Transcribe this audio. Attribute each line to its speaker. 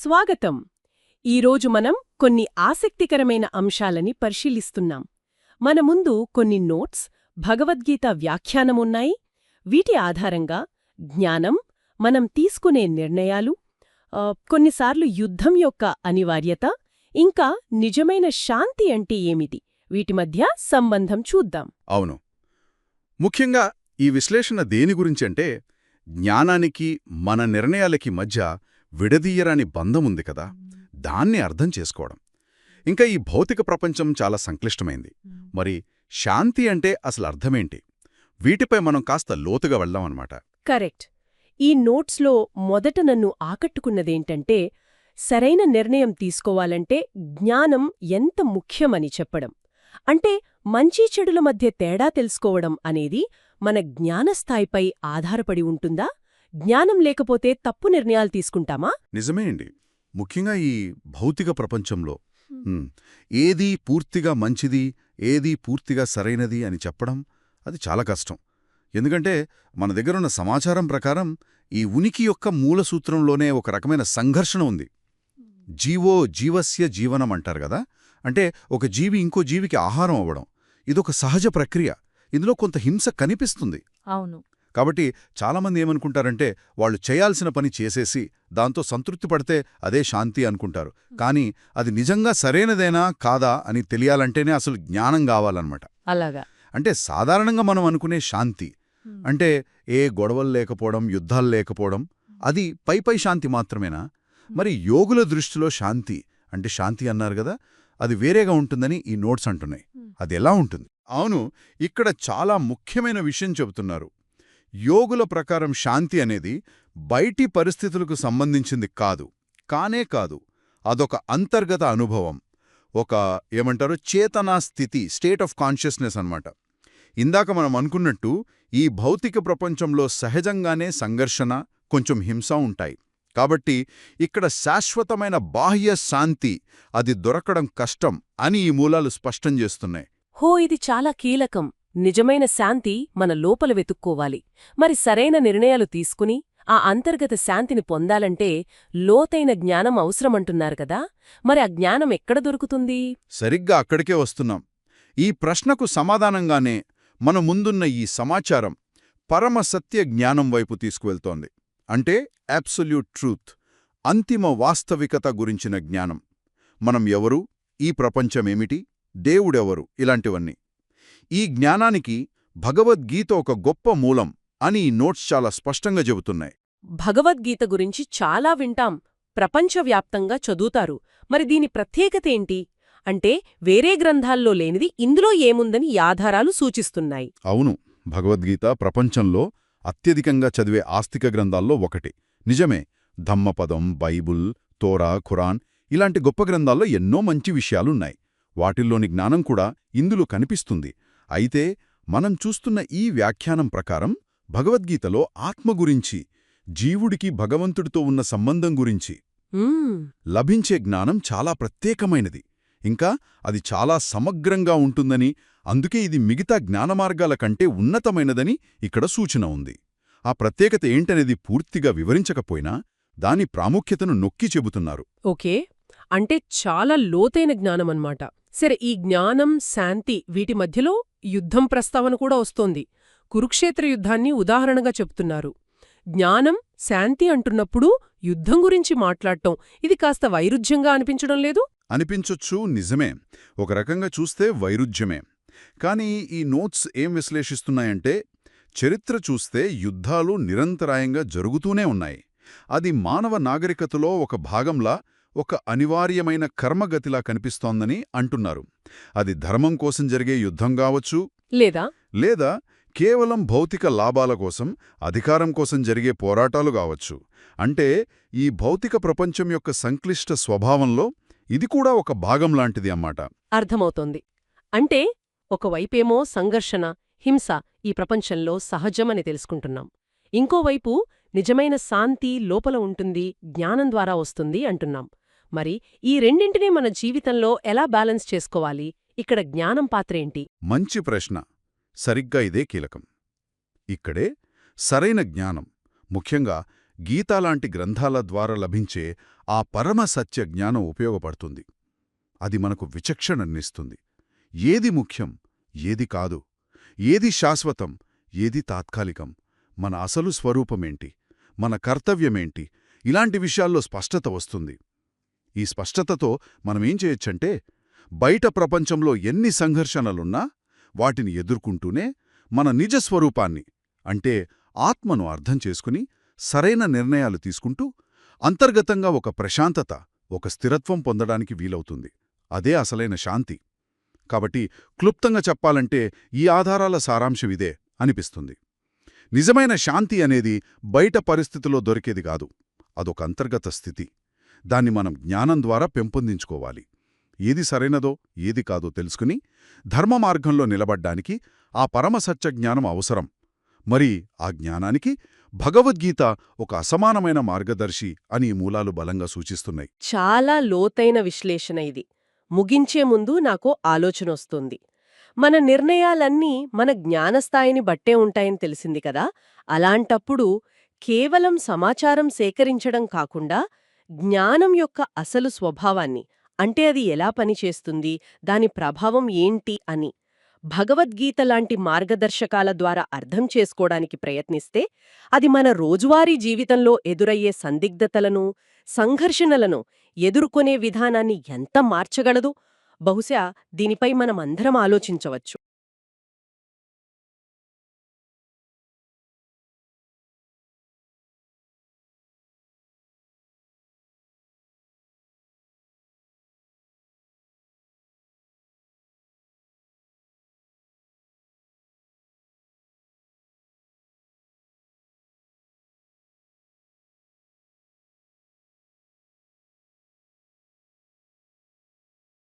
Speaker 1: స్వాగతం. ఈరోజు మనం కొన్ని ఆసక్తికరమైన అంశాలని పరిశీలిస్తున్నాం. మన ముందు కొన్ని నోట్స్ భగవద్గీత వ్యాఖ్యానమున్నాయి. వీటి ఆధారంగా జ్ఞానం మనం తీసుకునే నిర్ణయాలు కొన్నిసార్లు యుద్ధం యొక్క అనివార్యత ఇంకా నిజమైన శాంతి అంటే ఏమిటి? వీటి మధ్య సంబంధం చూద్దాం.
Speaker 2: అవును. ముఖ్యంగా ఈ విశ్లేషణ దేని గురించంటే జ్ఞానానికి మన నిర్ణయాలకి మధ్య విడదీయరాని బంధముంది కదా దాన్ని అర్థం చేసుకోవడం. ఇంకా ఈ భౌతిక ప్రపంచం చాలా సంక్లిష్టమైంది. మరి శాంతి అంటే అసలు అర్థమేంటి? వీటిపై మనం కాస్త లోతుగా వెళ్దామన్నమాట.
Speaker 1: కరెక్ట్. ఈ నోట్స్లో మొదట నన్ను ఆకట్టుకున్నదేంటంటే సరైన నిర్ణయం తీసుకోవాలంటే జ్ఞానం ఎంత ముఖ్యమని చెప్పడం. అంటే మంచి చెడుల మధ్య తేడా తెలుసుకోవడం అనేది మన జ్ఞానస్థాయిపై ఆధారపడి ఉంటుందా? జ్ఞానం లేకపోతే తప్పు నిర్ణయాలు తీసుకుంటామా?
Speaker 2: నిజమే అండి. ముఖ్యంగా ఈ భౌతిక ప్రపంచంలో. ఏది పూర్తిగా మంచిది ఏది పూర్తిగా సరైనది అని చెప్పడం అది చాలా కష్టం. ఎందుకంటే మన దగ్గరున్న సమాచారం ప్రకారం ఈ ఉనికి యొక్క మూల సూత్రంలోనే ఒక రకమైన సంఘర్షణ ఉంది. జీవో జీవస్య జీవనం అంటారు కదా. అంటే ఒక జీవి ఇంకో జీవికి ఆహారం అవ్వడం. ఇదొక సహజ ప్రక్రియ. ఇందులో కొంత హింస కనిపిస్తుంది.
Speaker 3: అవును.
Speaker 2: కాబట్టి చాలామంది ఏమనుకుంటారంటే వాళ్ళు చేయాల్సిన పని చేసేసి దాంతో సంతృప్తి పడితే అదే శాంతి అనుకుంటారు. కానీ అది నిజంగా సరైనదేనా కాదా అని తెలియాలంటేనే అసలు జ్ఞానం కావాలన్నమాట.
Speaker 3: అలాగా.
Speaker 2: అంటే సాధారణంగా మనం అనుకునే శాంతి. అంటే ఏ గొడవలు లేకపోవడం యుద్ధాలు లేకపోవడం అది పై పై శాంతి మాత్రమేనా? మరి యోగుల దృష్టిలో శాంతి అంటే శాంతి అన్నారు కదా అది వేరేగా ఉంటుందని ఈ నోట్స్ అంటున్నాయి. అది ఎలా ఉంటుంది? అవును ఇక్కడ చాలా ముఖ్యమైన విషయం చెబుతున్నారు. యోగుల ప్రకారం శాంతి అనేది బయటి పరిస్థితులకు సంబంధించింది కాదు కానే కాదు. అదొక అంతర్గత అనుభవం. ఒక ఏమంటారు? చేతనా స్థితి స్టేట్ ఆఫ్ కాన్షియస్నెస్ అన్నమాట. ఇందాక మనం అనుకున్నట్టు ఈ భౌతిక ప్రపంచంలో సహజంగానే సంఘర్షణ కొంచెం హింస ఉంటాయి. కాబట్టి ఇక్కడ శాశ్వతమైన బాహ్య శాంతి అది దొరకడం కష్టం అని ఈ మూలాలు స్పష్టం చేస్తున్నాయి.
Speaker 1: హో ఇది చాలా కీలకం. నిజమైన శాంతి మన లోపల వెతుక్కోవాలి. మరి సరైన నిర్ణయాలు తీసుకుని ఆ అంతర్గత శాంతిని పొందాలంటే లోతైన జ్ఞానం అవసరమంటున్నారు కదా? మరి ఆ జ్ఞానం ఎక్కడ దొరుకుతుంది?
Speaker 2: సరిగ్గా అక్కడికే వస్తున్నాం. ఈ ప్రశ్నకు సమాధానంగానే మన ముందున్న ఈ సమాచారం పరమ సత్య జ్ఞానం వైపు తీసుకువెళ్తోంది. అంటే అబ్సొల్యూట్ ట్రూత్ అంతిమ వాస్తవికత గురించిన జ్ఞానం. మనం ఎవరు? ఈ ప్రపంచమేమిటి? దేవుడెవరు? ఇలాంటివన్నీ. ఈ జ్ఞానానికి భగవద్గీత ఒక గొప్ప మూలం అని ఈ నోట్స్ చాలా స్పష్టంగా చెబుతున్నాయి.
Speaker 1: భగవద్గీత గురించి చాలా వింటాం ప్రపంచవ్యాప్తంగా చదువుతారు. మరి దీని ప్రత్యేకతేంటి అంటే వేరే గ్రంథాల్లో లేనిది ఇందులో ఏముందని ఆధారాలు సూచిస్తున్నాయి.
Speaker 2: అవును భగవద్గీత ప్రపంచంలో అత్యధికంగా చదివే ఆస్తిక గ్రంథాల్లో ఒకటి. నిజమే ధమ్మపదం బైబుల్ తోరా ఖురాన్ ఇలాంటి గొప్ప గ్రంథాల్లో ఎన్నో మంచి విషయాలున్నాయి. వాటిల్లోని జ్ఞానం కూడా ఇందులో కనిపిస్తుంది. అయితే మనం చూస్తున్న ఈ వ్యాఖ్యానం ప్రకారం భగవద్గీతలో ఆత్మ గురించి జీవుడికి భగవంతుడితో ఉన్న సంబంధం గురించి లభించే జ్ఞానం చాలా ప్రత్యేకమైనది. ఇంకా అది చాలా సమగ్రంగా ఉంటుందని అందుకే ఇది మిగతా జ్ఞానమార్గాల కంటే ఉన్నతమైనదని ఇక్కడ సూచన ఉంది. ఆ ప్రత్యేకత ఏంటనేది పూర్తిగా వివరించకపోయినా దాని ప్రాముఖ్యతను నొక్కి చెబుతున్నారు.
Speaker 1: ఓకే. అంటే చాలా లోతైన జ్ఞానమన్నమాట. సరే ఈ జ్ఞానం శాంతి వీటి మధ్యలో యుద్ధం ప్రస్తావన కూడా వస్తోంది. కురుక్షేత్ర యుద్ధాన్ని ఉదాహరణగా చెప్తున్నారు. జ్ఞానం శాంతి అంటున్నప్పుడు యుద్ధం గురించి మాట్లాడటం. ఇది కాస్త వైరుధ్యంగా అనిపించడం లేదు?
Speaker 2: అనిపించొచ్చు నిజమే. ఒక రకంగా చూస్తే వైరుధ్యమే. కానీ ఈ నోట్స్ ఏం విశ్లేషిస్తున్నాయంటే చరిత్ర చూస్తే యుద్ధాలు నిరంతరాయంగా జరుగుతూనే ఉన్నాయి. అది మానవ నాగరికతలో ఒక భాగంలా ఒక అనివార్యమైన కర్మగతిలా కనిపిస్తోందని అంటున్నారు. అది ధర్మం కోసం జరిగే యుద్ధం కావచ్చు
Speaker 1: లేదా?
Speaker 2: లేదా కేవలం భౌతిక లాభాల కోసం అధికారం కోసం జరిగే పోరాటాలు కావచ్చు. అంటే ఈ భౌతిక ప్రపంచం యొక్క సంక్లిష్ట స్వభావంలో ఇది కూడా ఒక భాగం లాంటిది అన్నమాట.
Speaker 1: అర్థమవుతోంది. అంటే ఒకవైపేమో సంఘర్షణ హింస ఈ ప్రపంచంలో సహజమని తెలుసుకుంటున్నాం. ఇంకోవైపు నిజమైన శాంతి లోపల ఉంటుంది జ్ఞానం ద్వారా వస్తుంది అంటున్నాం. మరి ఈ రెండింటినీ మన జీవితంలో ఎలా బ్యాలెన్స్ చేసుకోవాలి? ఇక్కడ జ్ఞానం పాత్రేంటి
Speaker 2: మంచి ప్రశ్న. సరిగ్గా ఇదే కీలకం. ఇక్కడే సరైన జ్ఞానం ముఖ్యంగా గీతాలాంటి గ్రంథాల ద్వారా లభించే ఆ పరమ సత్య జ్ఞానం ఉపయోగపడుతుంది. అది మనకు విచక్షణనిస్తుంది. ఏది ముఖ్యం ఏది కాదు ఏది శాశ్వతం ఏది తాత్కాలికం మన అసలు స్వరూపమేంటి మన కర్తవ్యమేంటి ఇలాంటి విషయాల్లో స్పష్టత వస్తుంది. ఈ స్పష్టతతో మనమేం చేయొచ్చంటే బయట ప్రపంచంలో ఎన్ని సంఘర్షణలున్నా వాటిని ఎదుర్కొంటూనే మన నిజ స్వరూపాన్ని అంటే ఆత్మను అర్థం చేసుకుని సరైన నిర్ణయాలు తీసుకుంటూ అంతర్గతంగా ఒక ప్రశాంతత ఒక స్థిరత్వం పొందడానికి వీలవుతుంది. అదే అసలైన శాంతి. కాబట్టి క్లుప్తంగా చెప్పాలంటే ఈ ఆధారాల సారాంశం ఇదే అనిపిస్తుంది. నిజమైన శాంతి అనేది బయట పరిస్థితిలో దొరికేది కాదు. అదొక అంతర్గత స్థితి. దాన్ని మనం జ్ఞానం ద్వారా పెంపొందించుకోవాలి. ఏది సరైనదో ఏది కాదో తెలుసుకుని ధర్మ మార్గంలో నిలబడ్డానికి ఆ పరమసత్య జ్ఞానం అవసరం. మరి ఆ జ్ఞానానికి భగవద్గీత ఒక అసమానమైన మార్గదర్శి అని ఈ మూలాలు బలంగా సూచిస్తున్నాయి.
Speaker 1: చాలా లోతైన విశ్లేషణ ఇది. ముగించే ముందు నాకు ఆలోచనొస్తుంది మన నిర్ణయాలన్నీ మన జ్ఞానస్థాయిని బట్టే ఉంటాయని తెలిసింది కదా? అలాంటప్పుడు కేవలం సమాచారం సేకరించడం కాకుండా జ్ఞానం యొక్క అసలు స్వభావాన్ని అంటే అది ఎలా పనిచేస్తుంది దాని ప్రభావం ఏంటి అని భగవద్గీత లాంటి మార్గదర్శకాల ద్వారా అర్థం చేసుకోవడానికి ప్రయత్నిస్తే అది మన రోజువారీ జీవితంలో ఎదురయ్యే సందిగ్ధతలను సంఘర్షణలను ఎదుర్కొనే విధానాన్ని ఎంత మార్చగలదు? బహుశా దీనిపై మనమందరం ఆలోచించవచ్చు.